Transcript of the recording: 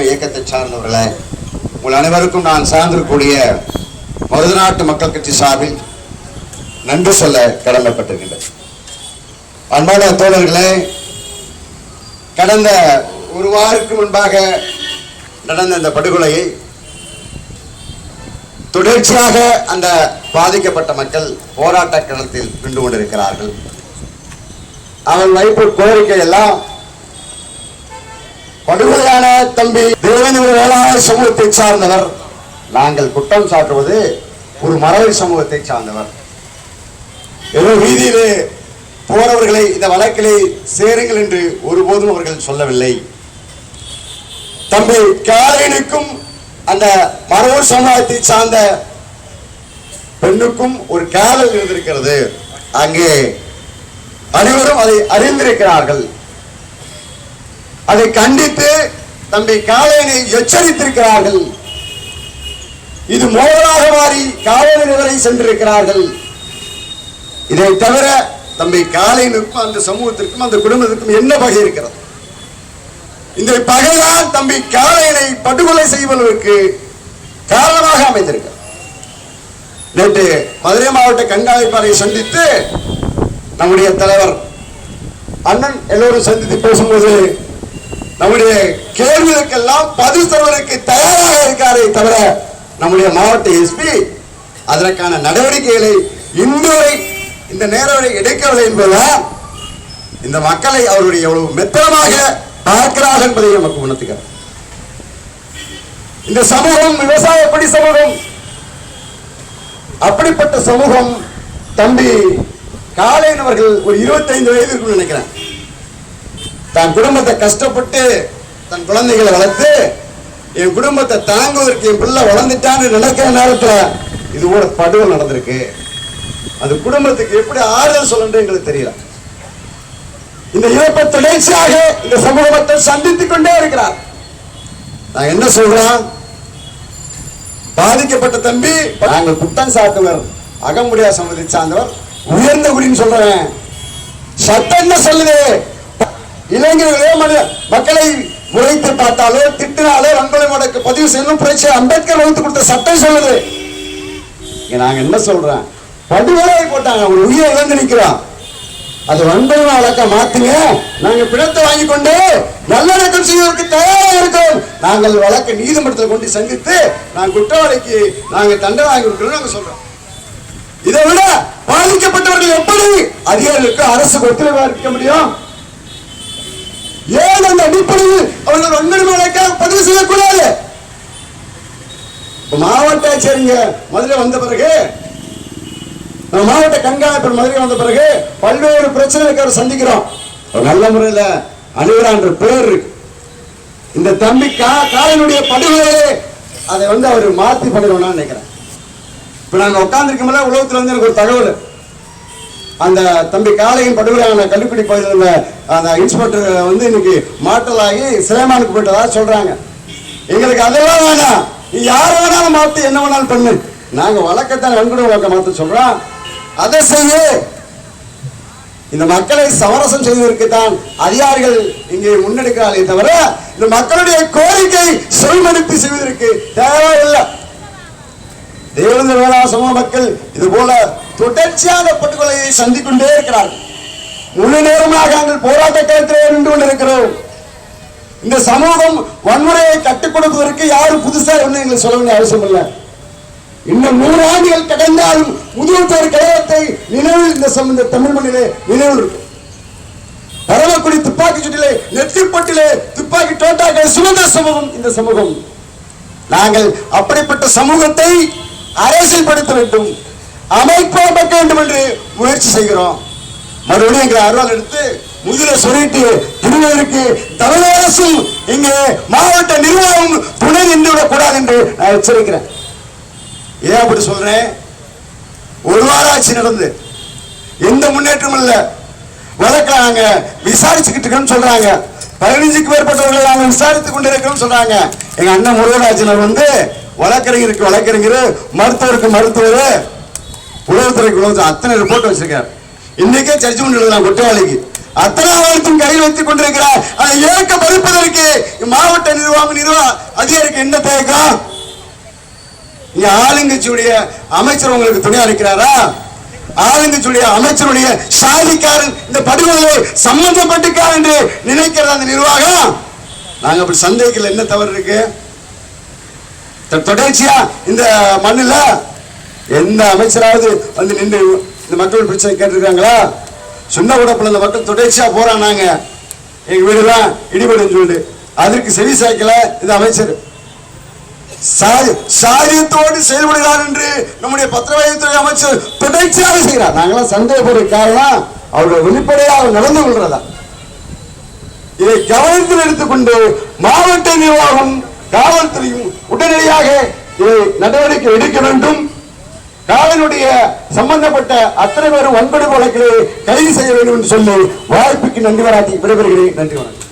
தலைமை இயக்கத்தை சார்ந்தவர்களே உங்கள் அனைவருக்கும் நான் சார்ந்திருக்கக்கூடிய மருத நாட்டு மக்கள் கட்சி சார்பில் நன்றி சொல்ல கடமைப்பட்டிருக்கின்றேன். அன்பான தோழர்களே கடந்த ஒரு வாருக்கு முன்பாக நடந்த இந்த படுகொலையை தொடர்ச்சியாக அந்த பாதிக்கப்பட்ட மக்கள் போராட்ட களத்தில் நின்று கொண்டிருக்கிறார்கள். அவன் வைப்பு கோரிக்கை எல்லாம் படுகொலையான தம்பி தேவேந்திர வேளாண் சமூகத்தை சார்ந்தவர். நாங்கள் குற்றம் சாட்டுவது ஒரு மரபு சமூகத்தை சார்ந்தவர். ஏதோ வீதியிலே போறவர்களை இந்த வழக்கிலே சேருங்கள் என்று ஒருபோதும் அவர்கள் சொல்லவில்லை. தம்பி காலைனுக்கும் அந்த மரபு சமுதாயத்தை சார்ந்த பெண்ணுக்கும் ஒரு காதல் இருந்திருக்கிறது. அங்கே அனைவரும் அதை அறிந்திருக்கிறார்கள். அதை கண்டித்து தம்பி காளையனை எச்சரித்திருக்கிறார்கள். இது மோதலாக மாறி காவலர் வரை சென்றிருக்கிறார்கள். இதை தவிர தம்பி காளையனுக்கும் அந்த சமூகத்திற்கும் அந்த குடும்பத்திற்கும் என்ன பகை இருக்கிறது? இந்த பகைதான் தம்பி காளையனை படுகொலை செய்வதற்கு காரணமாக அமைந்திருக்கிறார் நேற்று மதுரை மாவட்ட கண்காணிப்பாளரை சந்தித்து நம்முடைய தலைவர் அண்ணன் எல்லோரும் சந்தித்து பேசும்போது நம்முடைய கேள்விகளுக்கெல்லாம் பதில் தருவதற்கு தயாராக இருக்காரே தவிர நம்முடைய மாவட்ட எஸ்பி அதற்கான நடவடிக்கைகளை இன்றுவரை இந்த நேரவரை எடுக்கவில்லை என்பதுதான் இந்த மக்களை அவருடைய எவ்வளவு மெத்தனமாக பார்க்கிறார்கள் என்பதை நமக்கு உணர்த்துகிறார் இந்த சமூகம் விவசாய எப்படி சமூகம் அப்படிப்பட்ட சமூகம் தம்பி காளையன் அவர்கள் ஒரு 25 வயது இருக்குன்னு நினைக்கிறேன். தன் குடும்பத்தை கஷ்டப்பட்டு தன் குழந்தைகளை வளர்த்து என் குடும்பத்தை தாங்குவதற்கு என் பிள்ளை வளர்ந்துட்டான்னு நினைக்கிற நேரத்தில் இது கூட படுகொலை நடந்திருக்கு. அந்த குடும்பத்துக்கு எப்படி ஆறுதல் சொல்லணும் எங்களுக்கு தெரியல. இந்த இழப்பை தொடர்ச்சியாக இந்த சமூகத்தை சந்தித்துக் கொண்டே இருக்கிறார். நான் என்ன சொல்றேன்? பாதிக்கப்பட்ட தம்பி நாங்கள் குட்டன் சாத்தவர் அகமுடியா சமூகத்தை சார்ந்தவர் உயர்ந்த குடின்னு சொல்றேன். சட்டம் என்ன சொல்லுது? இளைஞர்களே மனித மக்களை முறைத்து பார்த்தாலோ திட்டினாலோ ரங்கோலி மடக்கு பதிவு செய்யணும் புரட்சி அம்பேத்கர் வகுத்து கொடுத்த சட்டம் சொல்லுது. இங்க நாங்க என்ன சொல்றோம்? படுகொலை போட்டாங்க. ஒரு உயிரை இழந்து நிக்கிறோம் அது வன்பனை வழக்க மாத்துங்க. நாங்க பிணத்தை வாங்கி கொண்டு நல்லடக்கம் செய்வதற்கு தயாராக இருக்கோம். நாங்கள் வழக்க நீதிமன்றத்தில் கொண்டு சந்தித்து நான் குற்றவாளிக்கு நாங்க தண்டனை வாங்கி கொடுக்கணும் நாங்க சொல்றோம். இதை விட பாதிக்கப்பட்டவர்கள் எப்படி அதிகாரிகளுக்கு அரசு ஒத்துழைப்பா இருக்க முடியும்? ஏன் அந்த அடிப்படையில் அவர்கள் வன்முறை வழக்காக பதிவு செய்யக்கூடாது. மாவட்ட ஆட்சியருங்க மதுரை வந்த பிறகு நம்ம மாவட்ட கண்காணிப்பு மதுரை வந்த பிறகு பல்வேறு பிரச்சனைகளுக்கு அவர் சந்திக்கிறோம். ஒரு நல்ல முறையில் அணுகிறான்ற பேர் இருக்கு. இந்த தம்பி கா காலனுடைய படுகொலை அதை வந்து அவர் மாற்றி பண்ணிடுவோம்னு நினைக்கிறேன். இப்போ நாங்கள் உட்கார்ந்துருக்கோம்ல உலகத்துல வந்து எனக்கு ஒரு தகவல். அந்த தம்பி காளையின் படுகொலையான கள்ளுக்குடி பகுதியில் உள்ள அந்த இன்ஸ்பெக்டர் வந்து இன்னைக்கு மாற்றலாகி சிலைமானுக்கு போயிட்டதா சொல்றாங்க. எங்களுக்கு அதெல்லாம் வேணாம். நீ யார் வேணாலும் மாத்து என்ன வேணாலும் பண்ணு. நாங்க வழக்கத்தான் வன்கொடுமை வழக்க மாத்த சொல்றோம். அதை செய்ய இந்த மக்களை சமரசம் செய்வதற்கு தான் அதிகாரிகள் இங்கே முன்னெடுக்கிறார்களே தவிர இந்த மக்களுடைய கோரிக்கை செவிமடுத்து செய்வதற்கு தேவையில்லை. தேவேந்திர வேளா சமூக மக்கள் இது போல தொடர்ச்சியான படுகொலையை சந்திக்கொண்டே இருக்கிறார்கள். முழு நேரமாக நாங்கள் போராட்ட களத்திலே நின்று கொண்டிருக்கிறோம். இந்த சமூகம் வன்முறையை கட்டுக் கொடுப்பதற்கு யாரும் புதுசா ஒன்று எங்களுக்கு சொல்ல வேண்டிய அவசியம் இல்லை. இன்னும் நூறு ஆண்டுகள் கடந்தாலும் முதுகுத்தோர் கழகத்தை நினைவில் இந்த சம- இந்த தமிழ் மண்ணிலே நினைவு இருக்கும். பரவக்குடி துப்பாக்கி சூட்டிலே நெத்திப்பட்டிலே துப்பாக்கி தோட்டாக்கள் சுமந்த சமூகம் இந்த சமூகம். நாங்கள் அப்படிப்பட்ட சமூகத்தை அரசியல்படுத்த வேண்டும். அமைப்பாக்க வேண்டும் என்று முயற்சி செய்கிறோம். மறுபடியும் எங்களை அருவாள் எடுத்து முதுல சொல்லிட்டு திருவருக்கு தமிழக அரசும் இங்கே மாவட்ட நிர்வாகம் துணை நின்று விடக்கூடாது என்று நான் எச்சரிக்கிறேன். ஏன் அப்படி சொல்றேன்? ஒரு வாராட்சி நடந்து. எந்த முன்னேற்றமும் இல்லை. வழக்க நாங்க விசாரிச்சுக்கிட்டு இருக்கோம்னு சொல்றாங்க. பதினஞ்சுக்கு மேற்பட்டவர்கள் நாங்கள் விசாரித்துக் கொண்டிருக்கிறோம் சொல்றாங்க. எங்க அண்ணன் முருகராஜனர் வந்து வழக்கறிஞருக்கு வழக்கறிஞர் மருத்துவருக்கு மருத்துவர். உணவுத்துறைக்கு உணவு அத்தனை ரிப்போர்ட் வச்சிருக்காரு. இன்னைக்கே ஜட்ஜ்மெண்ட் எழுதலாம் குற்றவாளிக்கு. அத்தனை ஆவணத்தையும் கையில் வைத்துக் கொண்டிருக்கிறார். அதை ஏற்க மறுப்பதற்கு மாவட்ட நிர்வாகம் நிர்வாக அதிகாரிக்கு என்ன தேக்கம் இங்க ஆளுங்கட்சியுடைய அமைச்சர் உங்களுக்கு துணை அளிக்கிறாரா ஆளுங்கட்சியுடைய அமைச்சருடைய சாதிக்காரன் இந்த படுகொலை சம்பந்தப்பட்டுக்கார் என்று நினைக்கிறது அந்த நிர்வாகம்? நாங்க அப்படி சந்தேகத்தில் என்ன தவறு இருக்கு? தொடர்ச்சியா இந்த மண்ணுல எந்த அமைச்சராவது வந்து நின்று இந்த மக்கள் பிரச்சனை கேட்டிருக்காங்களா? சின்ன உடப்புல இந்த மக்கள் தொடர்ச்சியா போறானாங்க எங்க வீடுலாம் இடிபடும் சொல்லிட்டு அதற்கு செவி சாய்க்கல இந்த அமைச்சர். சாரியத்தோடு செயல்படுகிறார் என்று நம்முடைய பத்திரவாதித்துறை அமைச்சர் தொடர்ச்சியாக செய்கிறார். நாங்களாம் சந்தேகப்படுற காரணம் அவருடைய வெளிப்படையாக அவர் நடந்து கொள்றதா. இதை கவனத்தில் எடுத்துக்கொண்டு மாவட்ட நிர்வாகம் காவல்துறையும் உடனடியாக நடவடிக்கை எடுக்க வேண்டும். காவலுடைய சம்பந்தப்பட்ட அத்தனை பேரும் வன்கொடுமை வழக்கிலே கைது செய்ய வேண்டும் என்று சொல்லி வாய்ப்புக்கு நன்றி வராட்டி விடைபெறுகிறேன். நன்றி வணக்கம்.